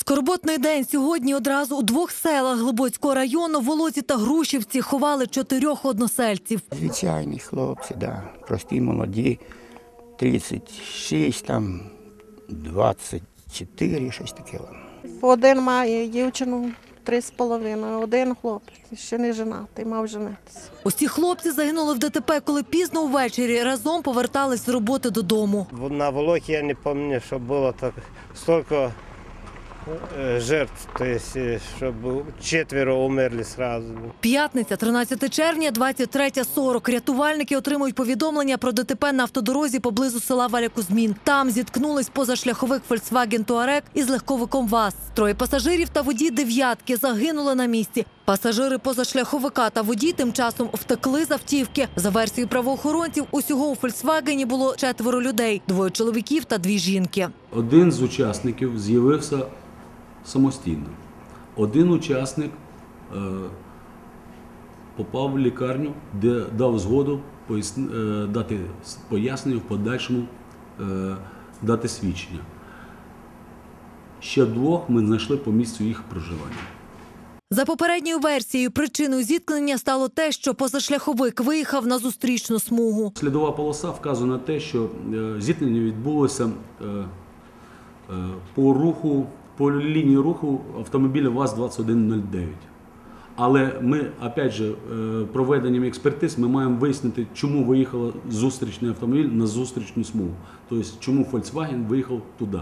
Скорботний день сьогодні одразу у двох селах Глибоцького району Волоці та Грушівці ховали чотирьох односельців. Звичайні хлопці, да. прості молоді, 36, там 24, щось таке. Один має дівчину три з половиною, один хлопець, ще не женатий, мав женитися. Усі хлопці загинули в ДТП, коли пізно увечері разом повертались з роботи додому. На Волохе я не помню, что было так столько э, жертв, то есть, э, четверо умерли сразу. П'ятниця, 13 червня, 23.40. Рятувальники отримують повідомлення про ДТП на автодорозі поблизу села Валякузмін. Там зіткнулись позашляховик Volkswagen Touareg із легковиком ВАЗ. Троє пасажирів та водій дев'ятки загинули на місці. Пасажири позашляховика та водій тим часом втекли з автівки. За версією правоохоронців, усього у Фольксвагені було четверо людей: двоє чоловіків та дві жінки. Один з учасників з'явився самостійно. Один учасник е, попав в лікарню, де дав згоду е, дати пояснення в подальшому е, дати свідчення. Ще двох ми знайшли по місцю їх проживання. За попередньою версією, причиною зіткнення стало те, що позашляховик виїхав на зустрічну смугу. Слідова полоса вказує на те, що е, зіткнення відбулося е, е, по руху, по лінії руху автомобіля ВАЗ-2109. Але ми, опять же, проведенням експертиз, ми маємо вияснити, чому виїхав зустрічний автомобіль на зустрічну смугу. Тобто, чому Volkswagen виїхав туди.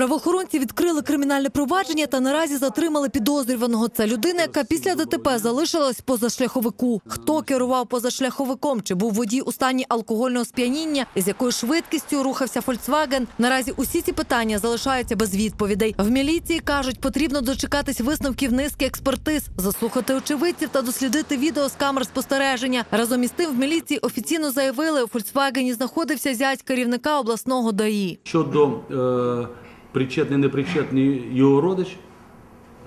Правоохоронці відкрили кримінальне провадження та наразі затримали підозрюваного. Це людина, яка після ДТП залишилась позашляховику. Хто керував позашляховиком? Чи був водій у стані алкогольного сп'яніння? З якою швидкістю рухався Фольксваген? Наразі усі ці питання залишаються без відповідей. В міліції кажуть, потрібно дочекатись висновків низки експертиз, заслухати очевидців та дослідити відео з камер спостереження. Разом із тим в міліції офіційно заявили, у Фольксвагені знаходився зять керівника обласного ДАІ. Щодо е, причетний, непричетний його родич,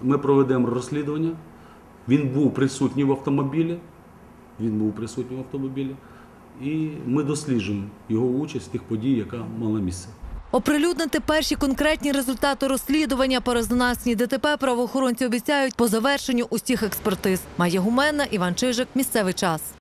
ми проведемо розслідування. Він був присутній в автомобілі. Він був присутній в автомобілі. І ми досліджуємо його участь в тих подій, яка мала місце. Оприлюднити перші конкретні результати розслідування по резонансній ДТП правоохоронці обіцяють по завершенню усіх експертиз. Має гумена Іван Чижик. Місцевий час.